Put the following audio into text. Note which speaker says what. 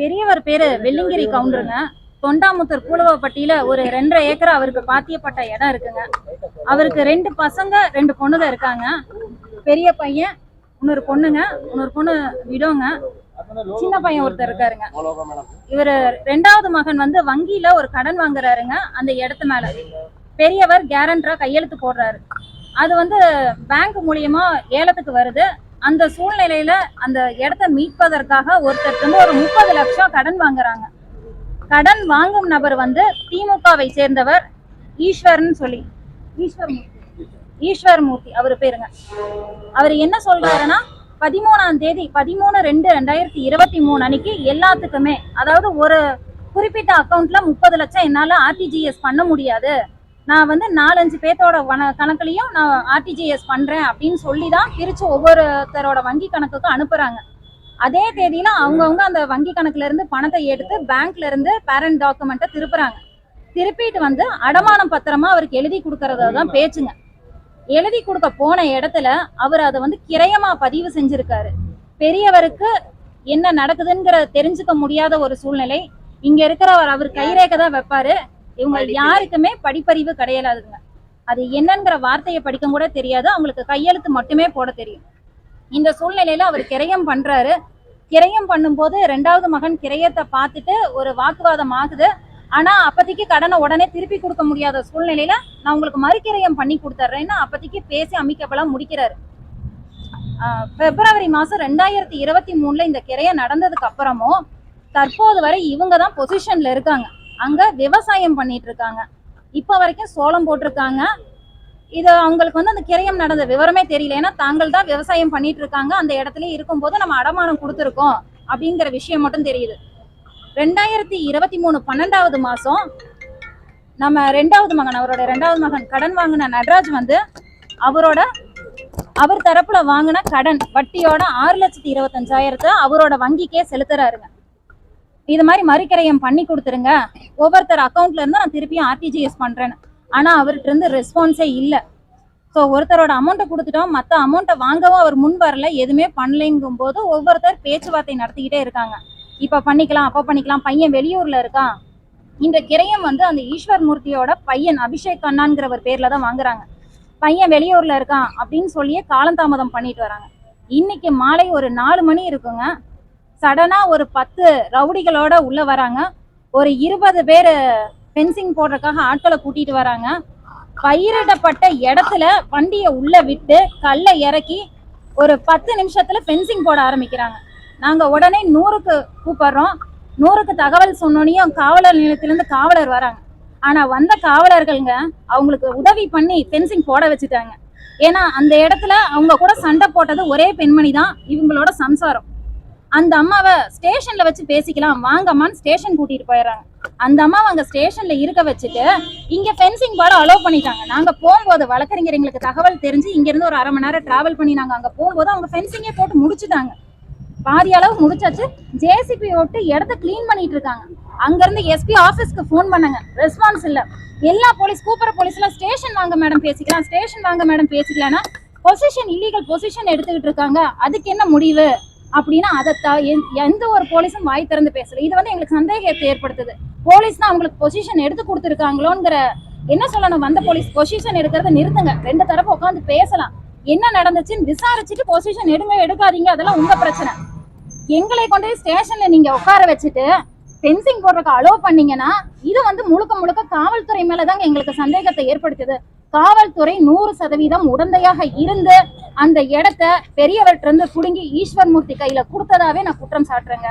Speaker 1: பெரியவர் பேரு வெள்ளிங்கிரி கவுண்டருங்க. தொண்டாமுத்தூர் கூலவப்பட்டியில ஒரு ரெண்டரை ஏக்கர் அவருக்கு பாத்தியப்பட்ட இடம் இருக்குங்க. அவருக்கு ரெண்டு பசங்க ரெண்டு பொண்ணுங்க இருக்காங்க. பெரிய பையன் இன்னொரு பொண்ணுங்க இன்னொரு பொண்ணு விடோங்க. சின்ன பையன் ஒருத்தர் இருக்காருங்க. இவர் ரெண்டாவது மகன் வந்து வங்கியில ஒரு கடன் வாங்குறாருங்க அந்த இடத்து மேல. பெரியவர் கேரண்டரா கையெழுத்து போடுறாரு. அது வந்து பேங்க் மூலியமா ஏலத்துக்கு வருது. அந்த சூழ்நிலையில அந்த இடத்த மீட்பதற்காக ஒருத்தர் வந்து ஒரு முப்பது லட்சம் கடன் வாங்குறாங்க. கடன் வாங்கும் நபர் வந்து திமுகவை சேர்ந்தவர் ஈஸ்வரன் சொல்லி. ஈஸ்வர் மூர்த்தி ஈஸ்வர் மூர்த்தி அவர் பேருங்க. அவர் என்ன சொல்றாருன்னா பதிமூணாம் தேதி பதிமூணு ரெண்டு ரெண்டாயிரத்தி இருபத்தி மூணு அன்னைக்கு எல்லாத்துக்குமே அதாவது ஒரு குறிப்பிட்ட அக்கௌண்ட்ல முப்பது லட்சம் என்னால ஆர்டிஜிஎஸ் பண்ண முடியாது. நான் வந்து நாலஞ்சு பேர்த்தோட வன கணக்குலையும் நான் ஆர்டிஜிஎஸ் பண்ணுறேன் அப்படின்னு சொல்லி தான் பிரித்து ஒவ்வொருத்தரோட வங்கி கணக்குக்கு அனுப்புகிறாங்க அதே தேதியில் அவங்கவுங்க அந்த வங்கி கணக்குலேருந்து பணத்தை எடுத்து பேங்க்லேருந்து பேரண்ட் டாக்குமெண்ட்டை திருப்புறாங்க. திருப்பிட்டு வந்து அடமானம் பத்திரமா அவருக்கு எழுதி கொடுக்கறத தான் பேச்சுங்க. எழுதி கொடுக்க போன இடத்துல அவர் அதை வந்து கிரயமா பதிவு செஞ்சிருக்காரு. பெரியவருக்கு என்ன நடக்குதுங்கிறத தெரிஞ்சுக்க முடியாத ஒரு சூழ்நிலை. இங்க இருக்கிறவர் அவர் கைரேகை தான் வைப்பாரு. இவங்க யாருக்குமே படிப்பறிவு கிடையாதுங்க. அது என்னங்கிற வார்த்தையை படிக்க கூட தெரியாது. அவங்களுக்கு கையெழுத்து மட்டுமே போட தெரியும். இந்த சூழ்நிலையில அவர் கிரயம் பண்றாரு. கிரயம் பண்ணும்போது ரெண்டாவது மகன் கிரயத்தை பார்த்துட்டு ஒரு வாக்குவாதம் ஆகுது. ஆனா அப்போதைக்கு கடனை உடனே திருப்பி கொடுக்க முடியாத சூழ்நிலையில நான் உங்களுக்கு மறுக்கிரயம் பண்ணி கொடுத்துட்றேன்னு அப்போதைக்கு பேசி அமைக்கப்பலா முடிக்கிறாரு. பிப்ரவரி மாசம் ரெண்டாயிரத்தி இருபத்தி மூணுல இந்த கிரையம் நடந்ததுக்கு அப்புறமும் தற்போது வரை இவங்க தான் பொசிஷன்ல இருக்காங்க. அங்க விவசாயம் பண்ணிட்டு இருக்காங்க. இப்ப வரைக்கும் சோளம் போட்டிருக்காங்க. இது அவங்களுக்கு வந்து அந்த கிரயம் நடந்த விவரமே தெரியல. ஏன்னா தாங்கள் தான் விவசாயம் பண்ணிட்டு இருக்காங்க. அந்த இடத்துல இருக்கும்போது நம்ம அடமானம் கொடுத்துருக்கோம் அப்படிங்கிற விஷயம் மட்டும் தெரியுது. ரெண்டாயிரத்தி இருபத்தி மூணு பன்னெண்டாவது மாசம் நம்ம ரெண்டாவது மகன் அவரோட ரெண்டாவது மகன் கடன் வாங்கின நடராஜ் வந்து அவரோட அவர் தரப்புல வாங்கின கடன் வட்டியோட ஆறு லட்சத்தி இருபத்தஞ்சாயிரத்தை அவரோட வங்கிக்கே செலுத்துறாருங்க. இது மாதிரி மறுக்கிரயம் பண்ணி கொடுத்துருங்க. ஒவ்வொருத்தர் அக்கௌண்ட்ல இருந்து நான் திருப்பியும் ஆர்டிஜிஎஸ் பண்றேன்னு. ஆனா அவர்கிட்ட இருந்து ரெஸ்பான்ஸே இல்லை. ஸோ ஒருத்தரோட அமௌண்ட்டை கொடுத்துட்டோம். மற்ற அமௌண்ட்டை வாங்கவும் அவர் முன் வரல. எதுவுமே பண்ணலைங்கும் போது ஒவ்வொருத்தர் பேச்சுவார்த்தை நடத்திக்கிட்டே இருக்காங்க. இப்ப பண்ணிக்கலாம் அப்போ பண்ணிக்கலாம். பையன் வெளியூர்ல இருக்கான். இந்த கிரையம் வந்து அந்த ஈஸ்வர் மூர்த்தியோட பையன் அபிஷேக் அண்ணாங்கிறவர் பேர்ல தான் வாங்குறாங்க. பையன் வெளியூர்ல இருக்கான் அப்படின்னு சொல்லியே காலந்தாமதம் பண்ணிட்டு வராங்க. இன்னைக்கு மாலை ஒரு நாலு மணி இருக்குங்க. சடனா ஒரு பத்து ரவுடிகளோட உள்ள வராங்க. ஒரு இருபது பேர் ஃபென்சிங் போடுறதுக்காக ஆட்களை கூட்டிட்டு வராங்க. பயிரிடப்பட்ட இடத்துல வண்டியை உள்ள விட்டு கல்லை இறக்கி ஒரு பத்து நிமிஷத்துல ஃபென்சிங் போட ஆரம்பிக்கிறாங்க. நாங்க உடனே நூறுக்கு கூப்பிடுறோம். நூறுக்கு தகவல் சொன்னோனையும் காவலர் நிலையத்திலேருந்து காவலர் வராங்க. ஆனா வந்த காவலர்கள்ங்க அவங்களுக்கு உதவி பண்ணி ஃபென்சிங் போட வச்சுட்டாங்க. ஏன்னா அந்த இடத்துல அவங்க கூட சண்டை போட்டது ஒரே பெண்மணி தான். இவங்களோட சம்சாரம். அந்த அம்மாவை ஸ்டேஷன்ல வச்சு பேசிக்கலாம் வாங்கம்மான்னு ஸ்டேஷன் கூட்டிட்டு போயிடுறாங்க. அந்த அம்மாவை அங்க ஸ்டேஷன்ல இருக்க வச்சுட்டு இங்க ஃபென்சிங் பாட அலோவ் பண்ணிட்டாங்க. நாங்க போகும்போது வழக்கறிஞர் எங்களுக்கு தகவல் தெரிஞ்சு இங்க இருந்து ஒரு அரை மணி நேரம் டிராவல் பண்ணி நாங்க அங்க போகும்போது அவங்க ஃபென்சிங்கே போட்டு முடிச்சுட்டாங்க. பாதி அளவு முடிச்சாச்சு. ஜேசிபி ஓட்டு இடத்த க்ளீன் பண்ணிட்டு இருக்காங்க. அங்க இருந்து எஸ்பி ஆபீஸ்க்கு ஃபோன் பண்ணாங்க. ரெஸ்பான்ஸ் இல்ல. எல்லா போலீஸ் கூப்பிடுற போலீஸ்லாம் ஸ்டேஷன் வாங்க மேடம் பேசிக்கலாம். ஸ்டேஷன் வாங்க மேடம் பேசிக்கலாம்னா பொசிஷன் இல்லீகல் பொசிஷன் எடுத்துக்கிட்டு இருக்காங்க. அதுக்கு என்ன முடிவு? அப்படின்னா அதை த- எந்த- ஒரு போலீஸும் வாய் திறந்து பேசல. இது வந்து எங்களுக்கு சந்தேகத்தை ஏற்படுத்துது. போலீஸ் தான் அவங்களுக்கு பொசிஷன் எடுத்து கொடுத்துருக்காங்களோங்கிற என்ன சொல்லணும் வந்த போலீஸ் பொசிஷன் எடுக்கிறத நிறுத்துங்க. ரெண்டு தரப்பு உட்காந்து பேசலாம். என்ன நடந்துச்சுன்னு விசாரிச்சுட்டு பொசிஷன் எடுங்க எடுக்காதீங்க. அதெல்லாம் உங்க பிரச்சனை. எங்களை கொண்டு போய் ஸ்டேஷன்ல நீங்க உட்கார வச்சுட்டு ஃபென்சிங் போடுறதுக்கு அலோவ் பண்ணீங்கன்னா இது வந்து முழுக்க முழுக்க காவல்துறை மேலதாங்க எங்களுக்கு சந்தேகத்தை ஏற்படுத்துது. காவல்துறை நூறு சதவீதம் உடந்தையாக இருந்து அந்த இடத்த பெரியவர்கிட்ட இருந்து புடுங்கி ஈஸ்வர் மூர்த்தி கையில கொடுத்ததாவே நான் குற்றம் சாட்டுறேங்க.